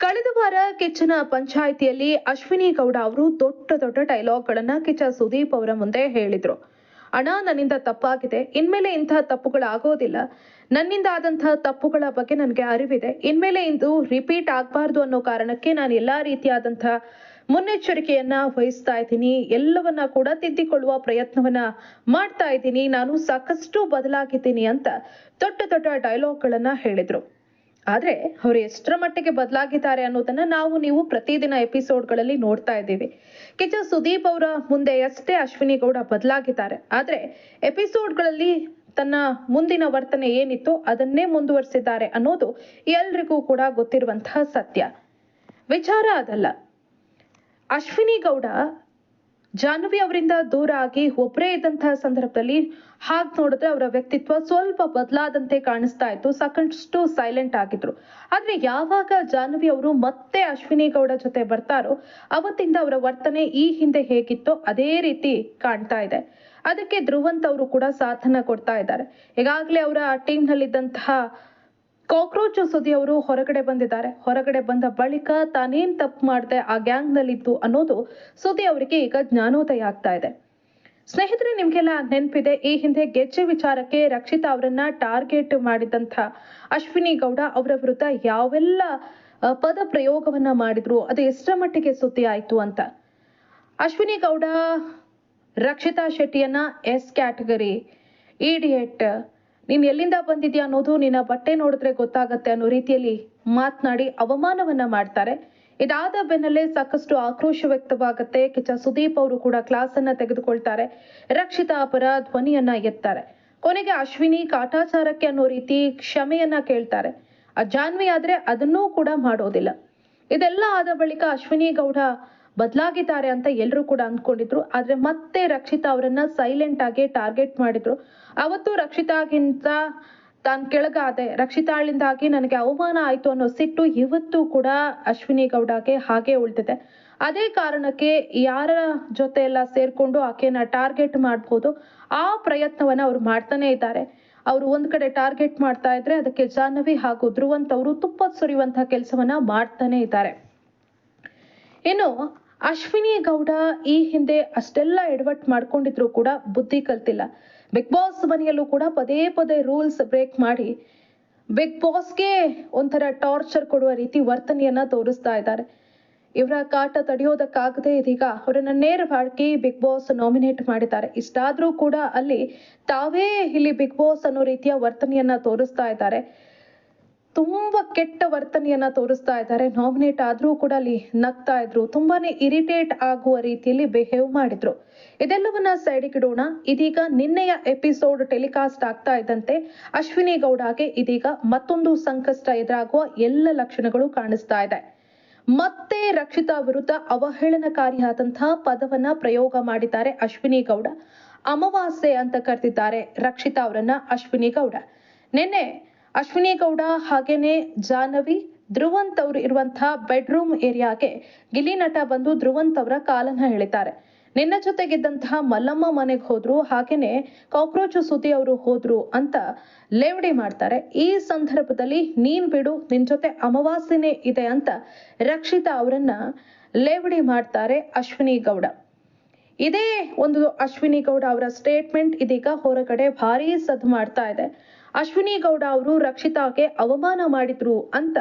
ಕಳೆದ ವಾರ ಕಿಚ್ಚನ ಪಂಚಾಯಿತಿಯಲ್ಲಿ ಅಶ್ವಿನಿ ಗೌಡ ಅವರು ದೊಡ್ಡ ದೊಡ್ಡ ಡೈಲಾಗ್ಗಳನ್ನ ಕಿಚ್ಚ ಸುದೀಪ್ ಅವರ ಮುಂದೆ ಹೇಳಿದ್ರು. ಅಣ್ಣ, ನನ್ನಿಂದ ತಪ್ಪಾಗಿದೆ. ಇನ್ಮೇಲೆ ಇಂತಹ ತಪ್ಪುಗಳಾಗೋದಿಲ್ಲ. ನನ್ನಿಂದ ಆದಂತಹ ತಪ್ಪುಗಳ ಬಗ್ಗೆ ನನಗೆ ಅರಿವಿದೆ. ಇನ್ಮೇಲೆ ಇಂದು ರಿಪೀಟ್ ಆಗಬಾರ್ದು ಅನ್ನೋ ಕಾರಣಕ್ಕೆ ನಾನು ಎಲ್ಲಾ ರೀತಿಯಾದಂತಹ ಮುನ್ನೆಚ್ಚರಿಕೆಯನ್ನ ವಹಿಸ್ತಾ ಇದ್ದೀನಿ. ಎಲ್ಲವನ್ನ ಕೂಡ ತಿದ್ದಿಕೊಳ್ಳುವ ಪ್ರಯತ್ನವನ್ನ ಮಾಡ್ತಾ ಇದ್ದೀನಿ. ನಾನು ಸಾಕಷ್ಟು ಬದಲಾಗಿದ್ದೀನಿ ಅಂತ ದೊಡ್ಡ ದೊಡ್ಡ ಡೈಲಾಗ್ಗಳನ್ನ ಹೇಳಿದ್ರು. ಆದ್ರೆ ಅವ್ರು ಎಷ್ಟರ ಮಟ್ಟಿಗೆ ಬದಲಾಗಿದ್ದಾರೆ ಅನ್ನೋದನ್ನ ನಾವು ನೀವು ಪ್ರತಿದಿನ ಎಪಿಸೋಡ್ಗಳಲ್ಲಿ ನೋಡ್ತಾ ಇದ್ದೀವಿ. ಕಿಚ ಸುದೀಪ್ ಅವರ ಮುಂದೆ ಅಷ್ಟೇ ಅಶ್ವಿನಿ ಗೌಡ ಬದಲಾಗಿದ್ದಾರೆ, ಆದರೆ ಎಪಿಸೋಡ್ಗಳಲ್ಲಿ ತನ್ನ ಮುಂದಿನ ವರ್ತನೆ ಏನಿತ್ತು ಅದನ್ನೇ ಮುಂದುವರಿಸಿದ್ದಾರೆ ಅನ್ನೋದು ಎಲ್ರಿಗೂ ಕೂಡ ಗೊತ್ತಿರುವಂತಹ ಸತ್ಯ. ವಿಚಾರ ಅದಲ್ಲ. ಅಶ್ವಿನಿ ಗೌಡ ಜಾಹ್ನವಿ ಅವರಿಂದ ದೂರ ಆಗಿ ಒಬ್ಬರೇ ಇದ್ದಂತಹ ಸಂದರ್ಭದಲ್ಲಿ ಹಾಗೆ ನೋಡಿದ್ರೆ ಅವರ ವ್ಯಕ್ತಿತ್ವ ಸ್ವಲ್ಪ ಬದಲಾದಂತೆ ಕಾಣಿಸ್ತಾ ಇತ್ತು. ಸಾಕಷ್ಟು ಸೈಲೆಂಟ್ ಆಗಿದ್ರು. ಆದ್ರೆ ಯಾವಾಗ ಜಾಹ್ನವಿ ಅವರು ಮತ್ತೆ ಅಶ್ವಿನಿ ಗೌಡ ಜೊತೆ ಬರ್ತಾರೋ ಅವತ್ತಿಂದ ಅವರ ವರ್ತನೆ ಈ ಹಿಂದೆ ಹೇಗಿತ್ತೋ ಅದೇ ರೀತಿ ಕಾಣ್ತಾ ಇದೆ. ಅದಕ್ಕೆ ಧ್ರುವಂತ್ ಅವರು ಕೂಡ ಸಾಧನ ಕೊಡ್ತಾ ಇದ್ದಾರೆ. ಈಗಾಗಲೇ ಅವರ ಟೀಮ್ ನಲ್ಲಿದ್ದಂತಹ ಕಾಕ್ರೋಚ್ ಸುದ್ದಿ ಅವರು ಹೊರಗಡೆ ಬಂದಿದ್ದಾರೆ. ಹೊರಗಡೆ ಬಂದ ಬಳಿಕ ತಾನೇನ್ ತಪ್ಪು ಮಾಡಿದೆ ಆ ಗ್ಯಾಂಗ್ ನಲ್ಲಿತ್ತು ಅನ್ನೋದು ಸುದ್ದಿ ಅವರಿಗೆ ಈಗ ಜ್ಞಾನೋದಯ ಆಗ್ತಾ ಇದೆ. ಸ್ನೇಹಿತರೆ, ನಿಮ್ಗೆಲ್ಲ ನೆನಪಿದೆ, ಈ ಹಿಂದೆ ಗೆಜ್ಜೆ ವಿಚಾರಕ್ಕೆ ರಕ್ಷಿತಾ ಅವರನ್ನ ಟಾರ್ಗೆಟ್ ಮಾಡಿದಂತ ಅಶ್ವಿನಿ ಗೌಡ ಅವರ ವಿರುದ್ಧ ಯಾವೆಲ್ಲ ಪದ ಪ್ರಯೋಗವನ್ನ ಮಾಡಿದ್ರು, ಅದು ಎಷ್ಟರ ಮಟ್ಟಿಗೆ ಸುದ್ದಿ ಆಯ್ತು ಅಂತ. ಅಶ್ವಿನಿ ಗೌಡ, ರಕ್ಷಿತಾ ಶೆಟ್ಟಿಯನ್ನ ಎಸ್ ಕ್ಯಾಟಗರಿ, ಇಡಿಯಟ್ ನೀನ್ ಎಲ್ಲಿಂದ ಬಂದಿದ್ಯಾ ಅನ್ನೋದು ನಿನ್ನ ಬಟ್ಟೆ ನೋಡಿದ್ರೆ ಗೊತ್ತಾಗತ್ತೆ ಅನ್ನೋ ರೀತಿಯಲ್ಲಿ ಮಾತನಾಡಿ ಅವಮಾನವನ್ನ ಮಾಡ್ತಾರೆ. ಇದಾದ ಬೆನ್ನಲ್ಲೇ ಸಾಕಷ್ಟು ಆಕ್ರೋಶ ವ್ಯಕ್ತವಾಗುತ್ತೆ. ಕಿಚ್ಚ ಸುದೀಪ್ ಅವರು ಕೂಡ ಕ್ಲಾಸ್ ಅನ್ನ ತೆಗೆದುಕೊಳ್ತಾರೆ. ರಕ್ಷಿತಾ ಪರ ಧ್ವನಿಯನ್ನ ಎತ್ತಾರೆ. ಕೊನೆಗೆ ಅಶ್ವಿನಿ ಕಾಟಾಚಾರಕ್ಕೆ ಅನ್ನೋ ರೀತಿ ಕ್ಷಮೆಯನ್ನ ಕೇಳ್ತಾರೆ. ಆ ಜಾನ್ವಿ ಆದ್ರೆ ಅದನ್ನೂ ಕೂಡ ಮಾಡೋದಿಲ್ಲ. ಇದೆಲ್ಲ ಆದ ಬಳಿಕ ಅಶ್ವಿನಿ ಗೌಡ ಬದಲಾಗಿದ್ದಾರೆ ಅಂತ ಎಲ್ಲರೂ ಕೂಡ ಅಂದ್ಕೊಂಡಿದ್ರು. ಆದ್ರೆ ಮತ್ತೆ ರಕ್ಷಿತಾ ಅವರನ್ನ ಸೈಲೆಂಟ್ ಆಗಿ ಟಾರ್ಗೆಟ್ ಮಾಡಿದ್ರು. ಅವತ್ತು ರಕ್ಷಿತಾಗಿಂತ ತಾನು ಕೆಳಗಾದೆ. ರಕ್ಷಿತಾಳಿಂದಾಗಿ ನನಗೆ ಅವಮಾನ ಆಯ್ತು ಅನ್ನೋ ಸಿಟ್ಟು ಇವತ್ತು ಕೂಡ ಅಶ್ವಿನಿ ಗೌಡಗೆ ಹಾಗೆ ಉಳ್ತಿದೆ ಅದೇ ಕಾರಣಕ್ಕೆ ಯಾರ ಜೊತೆ ಎಲ್ಲ ಸೇರ್ಕೊಂಡು ಆಕೆನ ಟಾರ್ಗೆಟ್ ಮಾಡ್ಬೋದು, ಆ ಪ್ರಯತ್ನವನ್ನ ಅವ್ರು ಮಾಡ್ತಾನೆ ಇದ್ದಾರೆ. ಅವರು ಒಂದ್ ಕಡೆ ಟಾರ್ಗೆಟ್ ಮಾಡ್ತಾ ಇದ್ರೆ ಅದಕ್ಕೆ ಜಾಹ್ನವಿ ಹಾಗೂ ಧ್ರುವಂತ್ ಅವರು ತುಪ್ಪ ಸುರಿಯುವಂತಹ ಕೆಲಸವನ್ನ ಮಾಡ್ತಾನೆ ಇದ್ದಾರೆ. ಇನ್ನು ಅಶ್ವಿನಿ ಗೌಡ ಈ ಹಿಂದೆ ಅಷ್ಟೆಲ್ಲ ಎಡವಟ್ ಮಾಡ್ಕೊಂಡಿದ್ರು ಕೂಡ ಬುದ್ಧಿ ಕಲ್ತಿಲ್ಲ. ಬಿಗ್ ಬಾಸ್ ಮನೆಯಲ್ಲೂ ಕೂಡ ಪದೇ ಪದೇ ರೂಲ್ಸ್ ಬ್ರೇಕ್ ಮಾಡಿ ಬಿಗ್ ಬಾಸ್ಗೆ ಒಂಥರ ಟಾರ್ಚರ್ ಕೊಡುವ ರೀತಿ ವರ್ತನೆಯನ್ನ ತೋರಿಸ್ತಾ ಇದ್ದಾರೆ. ಇವರ ಕಾಟ ತಡೆಯೋದಕ್ಕಾಗದೆ ಇದೀಗ ಅವರನ್ನ ನೇರವಾಗಿ ಬಿಗ್ ಬಾಸ್ ನಾಮಿನೇಟ್ ಮಾಡಿದ್ದಾರೆ. ಇಷ್ಟಾದ್ರೂ ಕೂಡ ಅಲ್ಲಿ ತಾವೇ ಇಲ್ಲಿ ಬಿಗ್ ಬಾಸ್ ಅನ್ನೋ ರೀತಿಯ ವರ್ತನೆಯನ್ನ ತೋರಿಸ್ತಾ ಇದ್ದಾರೆ. ತುಂಬಾ ಕೆಟ್ಟ ವರ್ತನೆಯನ್ನ ತೋರಿಸ್ತಾ ಇದ್ದಾರೆ. ನಾಮಿನೇಟ್ ಆದ್ರೂ ಕೂಡ ಅಲ್ಲಿ ನಗ್ತಾ ಇದ್ರು. ತುಂಬಾನೇ ಇರಿಟೇಟ್ ಆಗುವ ರೀತಿಯಲ್ಲಿ ಬಿಹೇವ್ ಮಾಡಿದ್ರು. ಇದೆಲ್ಲವನ್ನ ಸೈಡಿಗಿಡೋಣ ಇದೀಗ ನಿನ್ನೆಯ ಎಪಿಸೋಡ್ ಟೆಲಿಕಾಸ್ಟ್ ಆಗ್ತಾ ಇದ್ದಂತೆ ಅಶ್ವಿನಿ ಗೌಡಗೆ ಇದೀಗ ಮತ್ತೊಂದು ಸಂಕಷ್ಟ ಎದುರಾಗುವ ಎಲ್ಲ ಲಕ್ಷಣಗಳು ಕಾಣಿಸ್ತಾ ಇದೆ. ಮತ್ತೆ ರಕ್ಷಿತಾ ವಿರುದ್ಧ ಅವಹೇಳನಕಾರಿಯಾದಂತಹ ಪದವನ್ನ ಪ್ರಯೋಗ ಮಾಡಿದ್ದಾರೆ ಅಶ್ವಿನಿ ಗೌಡ. ಅಮಾವಾಸ್ಯೆ ಅಂತ ಕರೆದಿದ್ದಾರೆ ರಕ್ಷಿತಾ ಅವರನ್ನ ಅಶ್ವಿನಿ ಗೌಡ. ನಿನ್ನೆ ಅಶ್ವಿನಿ ಗೌಡ ಹಾಗೇನೆ ಜಾಹ್ನವಿ, ಧ್ರುವಂತ್ ಅವರು ಇರುವಂತಹ ಬೆಡ್ರೂಮ್ ಏರಿಯಾಗೆ ಗಿಲಿ ನಟ ಬಂದು ಧ್ರುವಂತ್ ಅವರ ಕಾಲನ್ನ ಹೇಳಿದ್ದಾರೆ ನಿನ್ನ ಜೊತೆಗಿದ್ದಂತಹ ಮಲ್ಲಮ್ಮ ಮನೆಗೆ ಹೋದ್ರು, ಹಾಗೇನೆ ಕಾಕ್ರೋಚ್ ಸುದ್ದಿ ಅವರು ಹೋದ್ರು ಅಂತ ಲೇವಡಿ ಮಾಡ್ತಾರೆ. ಈ ಸಂದರ್ಭದಲ್ಲಿ, ನೀನ್ ಬಿಡು, ನಿನ್ ಜೊತೆ ಅಮಾವಾಸ್ಯನೇ ಇದೆ ಅಂತ ರಕ್ಷಿತಾ ಅವರನ್ನ ಲೇವಡಿ ಮಾಡ್ತಾರೆ ಅಶ್ವಿನಿ ಗೌಡ. ಇದೇ ಒಂದು ಅಶ್ವಿನಿ ಗೌಡ ಅವರ ಸ್ಟೇಟ್ಮೆಂಟ್ ಇದೀಗ ಹೊರಗಡೆ ಭಾರಿ ಸದ್ದು ಮಾಡ್ತಾ ಇದೆ. ಅಶ್ವಿನಿ ಗೌಡ ಅವರು ರಕ್ಷಿತಾಗೆ ಅವಮಾನ ಮಾಡಿದ್ರು ಅಂತ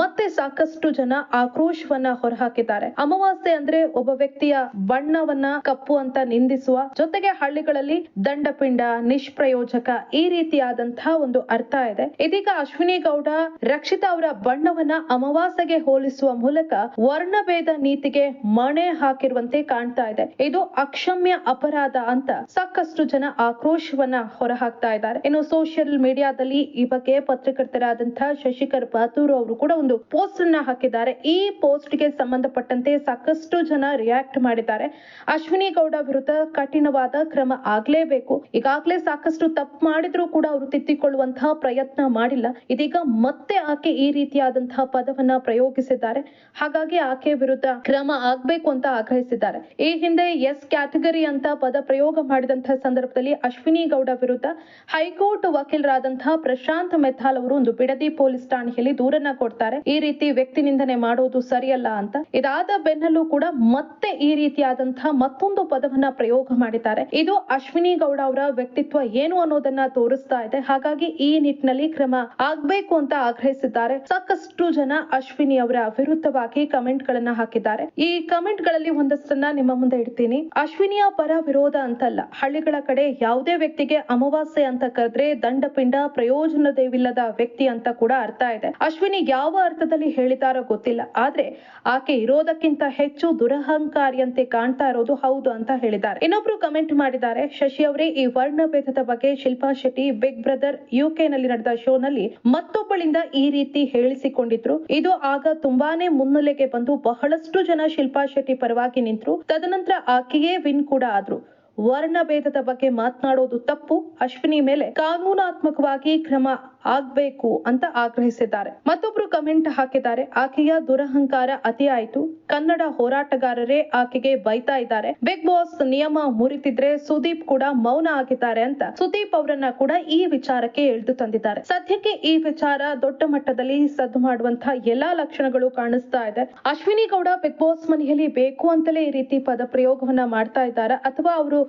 ಮತ್ತೆ ಸಾಕಷ್ಟು ಜನ ಆಕ್ರೋಶವನ್ನ ಹೊರಹಾಕಿದ್ದಾರೆ. ಅಮಾವಾಸ್ಯೆ ಅಂದ್ರೆ ಒಬ್ಬ ವ್ಯಕ್ತಿಯ ಬಣ್ಣವನ್ನ ಕಪ್ಪು ಅಂತ ನಿಂದಿಸುವ ಜೊತೆಗೆ ಹಳ್ಳಿಗಳಲ್ಲಿ ದಂಡಪಿಂಡ, ನಿಷ್ಪ್ರಯೋಜಕ ಈ ರೀತಿಯಾದಂತಹ ಒಂದು ಅರ್ಥ ಇದೆ. ಇದೀಗ ಅಶ್ವಿನಿ ಗೌಡ ರಕ್ಷಿತಾ ಅವರ ಬಣ್ಣವನ್ನ ಅಮಾವಾಸ್ಯೆಗೆ ಹೋಲಿಸುವ ಮೂಲಕ ವರ್ಣಭೇದ ನೀತಿಗೆ ಮಣೆ ಹಾಕಿರುವಂತೆ ಕಾಣ್ತಾ ಇದೆ. ಇದು ಅಕ್ಷಮ್ಯ ಅಪರಾಧ ಅಂತ ಸಾಕಷ್ಟು ಜನ ಆಕ್ರೋಶವನ್ನ ಹೊರಹಾಕ್ತಾ ಇದ್ದಾರೆ. ಇನ್ನು ಸೋಷಿಯಲ್ ಮೀಡಿಯಾದಲ್ಲಿ ಈ ಬಗ್ಗೆ ಪತ್ರಕರ್ತರಾದಂತಹ ಶಶಿಕರ್ ಬಾತೂರು ಅವರು ಕೂಡ ಒಂದು ಪೋಸ್ಟ್ ಅನ್ನ ಹಾಕಿದ್ದಾರೆ. ಈ ಪೋಸ್ಟ್ಗೆ ಸಂಬಂಧಪಟ್ಟಂತೆ ಸಾಕಷ್ಟು ಜನ ರಿಯಾಕ್ಟ್ ಮಾಡಿದ್ದಾರೆ. ಅಶ್ವಿನಿ ಗೌಡ ವಿರುದ್ಧ ಕಠಿಣವಾದ ಕ್ರಮ ಆಗ್ಲೇಬೇಕು. ಈಗಾಗ್ಲೇ ಸಾಕಷ್ಟು ತಪ್ಪು ಮಾಡಿದ್ರು ಕೂಡ ಅವರು ತಿದ್ದಿಕೊಳ್ಳುವಂತಹ ಪ್ರಯತ್ನ ಮಾಡಿಲ್ಲ. ಇದೀಗ ಮತ್ತೆ ಆಕೆ ಈ ರೀತಿಯಾದಂತಹ ಪದವನ್ನ ಪ್ರಯೋಗಿಸಿದ್ದಾರೆ. ಹಾಗಾಗಿ ಆಕೆ ವಿರುದ್ಧ ಕ್ರಮ ಆಗ್ಬೇಕು ಅಂತ ಆಗ್ರಹಿಸಿದ್ದಾರೆ. ಈ ಹಿಂದೆ ಎಸ್ ಕ್ಯಾಟಗರಿ ಅಂತ ಪದ ಪ್ರಯೋಗ ಮಾಡಿದಂತಹ ಸಂದರ್ಭದಲ್ಲಿ ಅಶ್ವಿನಿ ಗೌಡ ವಿರುದ್ಧ ಹೈಕೋರ್ಟ್ ವಕೀಲರಾದಂತಹ ಪ್ರಶಾಂತ್ ಮೆಥಾಲ್ ಅವರು ಒಂದು ಬಿಡದಿ ಪೊಲೀಸ್ ಠಾಣೆಯಲ್ಲಿ ದೂರನ್ನ ಕೊಡ್ತಾರೆ ಮಾಡ್ತಾರೆ ಈ ರೀತಿ ವ್ಯಕ್ತಿ ನಿಂದನೆ ಮಾಡೋದು ಸರಿಯಲ್ಲ ಅಂತ. ಇದಾದ ಬೆನ್ನಲ್ಲೂ ಕೂಡ ಮತ್ತೆ ಈ ರೀತಿಯಾದಂತಹ ಮತ್ತೊಂದು ಪದವನ್ನ ಪ್ರಯೋಗ ಮಾಡಿದ್ದಾರೆ. ಇದು ಅಶ್ವಿನಿ ಗೌಡ ಅವರ ವ್ಯಕ್ತಿತ್ವ ಏನು ಅನ್ನೋದನ್ನ ತೋರಿಸ್ತಾ ಇದೆ. ಹಾಗಾಗಿ ಈ ನಿಟ್ಟಿನಲ್ಲಿ ಕ್ರಮ ಆಗ್ಬೇಕು ಅಂತ ಆಗ್ರಹಿಸಿದ್ದಾರೆ. ಸಾಕಷ್ಟು ಜನ ಅಶ್ವಿನಿ ಅವರ ವಿರುದ್ಧವಾಗಿ ಕಮೆಂಟ್ ಗಳನ್ನ ಹಾಕಿದ್ದಾರೆ. ಈ ಕಮೆಂಟ್ಗಳಲ್ಲಿ ಒಂದಷ್ಟನ್ನ ನಿಮ್ಮ ಮುಂದೆ ಇಡ್ತೀನಿ. ಅಶ್ವಿನಿಯ ಪರ ವಿರೋಧ ಅಂತಲ್ಲ, ಹಳ್ಳಿಗಳ ಕಡೆ ಯಾವುದೇ ವ್ಯಕ್ತಿಗೆ ಅಮಾವಾಸ್ಯೆ ಅಂತ ಕರೆದ್ರೆ ದಂಡಪಿಂಡ ಪ್ರಯೋಜನದೇವಿಲ್ಲದ ವ್ಯಕ್ತಿ ಅಂತ ಕೂಡ ಅರ್ಥ ಇದೆ. ಅಶ್ವಿನಿ ಯಾವ ಅರ್ಥದಲ್ಲಿ ಹೇಳಿದಾರೋ ಗೊತ್ತಿಲ್ಲ. ಆದ್ರೆ ಆಕೆ ಇರೋದಕ್ಕಿಂತ ಹೆಚ್ಚು ದುರಹಂಕಾರಿಯಂತೆ ಕಾಣ್ತಾ ಇರೋದು ಹೌದು ಅಂತ ಹೇಳಿದ್ದಾರೆ. ಇನ್ನೊಬ್ರು ಕಮೆಂಟ್ ಮಾಡಿದ್ದಾರೆ, ಶಶಿ ಅವರೇ, ಈ ವರ್ಣಭೇದದ ಬಗ್ಗೆ Shilpa Shetty big brother UK ನಲ್ಲಿ ನಡೆದ ಶೋನಲ್ಲಿ ಮತ್ತೊಬ್ಬಳಿಂದ ಈ ರೀತಿ ಹೇಳಿಸಿಕೊಂಡಿದ್ರು. ಇದು ಆಗ ತುಂಬಾನೇ ಮುನ್ನೆಲೆಗೆ ಬಂದು ಬಹಳಷ್ಟು ಜನ ಶಿಲ್ಪಾ ಶೆಟ್ಟಿ ಪರವಾಗಿ ನಿಂತರು. ತದನಂತರ ಆಕೆಯೇ ವಿನ್ ಕೂಡ ಆದ್ರು. ವರ್ಣಭೇದದ ಬಗ್ಗೆ ಮಾತನಾಡೋದು ತಪ್ಪು. ಅಶ್ವಿನಿ ಮೇಲೆ ಕಾನೂನಾತ್ಮಕವಾಗಿ ಕ್ರಮ ಆಗ್ಬೇಕು ಅಂತ ಆಗ್ರಹಿಸಿದ್ದಾರೆ. ಮತ್ತೊಬ್ರು ಕಮೆಂಟ್ ಹಾಕಿದ್ದಾರೆ, ಆಕೆಯ ದುರಹಂಕಾರ ಅತಿ ಆಯ್ತು. ಕನ್ನಡ ಹೋರಾಟಗಾರರೇ ಆಕೆಗೆ ಬೈತಾ ಇದ್ದಾರೆ. ಬಿಗ್ ಬಾಸ್ ನಿಯಮ ಮುರಿತಿದ್ರೆ ಸುದೀಪ್ ಕೂಡ ಮೌನ ಆಗಿದ್ದಾರೆ ಅಂತ ಸುದೀಪ್ ಅವರನ್ನ ಕೂಡ ಈ ವಿಚಾರಕ್ಕೆ ಎಳೆದು ತಂದಿದ್ದಾರೆ. ಸದ್ಯಕ್ಕೆ ಈ ವಿಚಾರ ದೊಡ್ಡ ಮಟ್ಟದಲ್ಲಿ ಸದ್ದು ಮಾಡುವಂತಹ ಎಲ್ಲಾ ಲಕ್ಷಣಗಳು ಕಾಣಿಸ್ತಾ ಇದೆ. ಅಶ್ವಿನಿ ಗೌಡ ಬಿಗ್ ಬಾಸ್ ಮನೆಯಲ್ಲಿ ಬೇಕು ಅಂತಲೇ ಈ ರೀತಿ ಪದ ಪ್ರಯೋಗವನ್ನ ಮಾಡ್ತಾ ಇದ್ದಾರಾ? ಅಥವಾ ಅವರು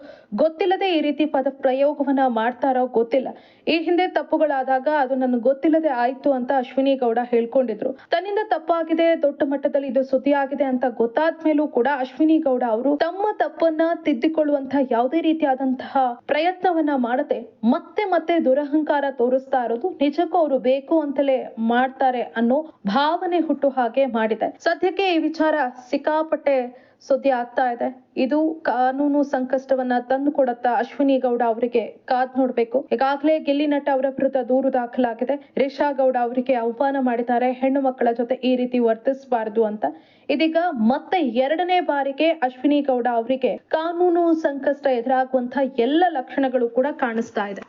ಗೊತ್ತಿಲ್ಲದೆ ಈ ರೀತಿ ಪದ ಪ್ರಯೋಗವನ್ನ ಮಾಡ್ತಾರೋ ಗೊತ್ತಿಲ್ಲ. ಈ ಹಿಂದೆ ತಪ್ಪುಗಳಾದಾಗ ಅದು ನನಗೆ ಗೊತ್ತಿಲ್ಲದೆ ಆಯ್ತು ಅಂತ ಅಶ್ವಿನಿ ಗೌಡ ಹೇಳ್ಕೊಂಡಿದ್ರು. ತನ್ನಿಂದ ತಪ್ಪಾಗಿದೆ, ದೊಡ್ಡ ಮಟ್ಟದಲ್ಲಿ ಇದು ಸುದ್ದಿ ಆಗಿದೆ ಅಂತ ಗೊತ್ತಾದ್ಮೇಲೂ ಕೂಡ ಅಶ್ವಿನಿ ಗೌಡ ಅವರು ತಮ್ಮ ತಪ್ಪನ್ನ ತಿದ್ದಿಕೊಳ್ಳುವಂತಹ ಯಾವುದೇ ರೀತಿಯಾದಂತಹ ಪ್ರಯತ್ನವನ್ನ ಮಾಡದೆ ಮತ್ತೆ ಮತ್ತೆ ದುರಹಂಕಾರ ತೋರಿಸ್ತಾ ಇರೋದು ನಿಜಕ್ಕೂ ಅವರು ಬೇಕು ಅಂತಲೇ ಮಾಡ್ತಾರೆ ಅನ್ನೋ ಭಾವನೆ ಹುಟ್ಟು ಹಾಗೆ ಮಾಡಿದೆ ಸದ್ಯಕ್ಕೆ ಈ ವಿಚಾರ ಸಿಕ್ಕಾಪಟ್ಟೆ ಸುದ್ದಿ ಆಗ್ತಾ ಇದೆ ಇದು ಕಾನೂನು ಸಂಕಷ್ಟವನ್ನ ತಂದು ಕೊಡತ್ತಾ ಅಶ್ವಿನಿ ಗೌಡ ಅವರಿಗೆ ಕಾದ್ ನೋಡ್ಬೇಕು. ಈಗಾಗಲೇ ಗಿಲ್ಲಿ ನಟ ಅವರ ವಿರುದ್ಧ ದೂರು ದಾಖಲಾಗಿದೆ. ರಿಷಾ ಗೌಡ ಅವರಿಗೆ ಆಹ್ವಾನ ಮಾಡಿದ್ದಾರೆ. ಹೆಣ್ಣು ಮಕ್ಕಳ ಜೊತೆ ಈ ರೀತಿ ವರ್ತಿಸಬಾರದು ಅಂತ. ಇದೀಗ ಮತ್ತೆ ಎರಡನೇ ಬಾರಿಗೆ ಅಶ್ವಿನಿ ಗೌಡ ಅವರಿಗೆ ಕಾನೂನು ಸಂಕಷ್ಟ ಎದುರಾಗುವಂತ ಎಲ್ಲ ಲಕ್ಷಣಗಳು ಕೂಡ ಕಾಣಿಸ್ತಾ ಇದೆ.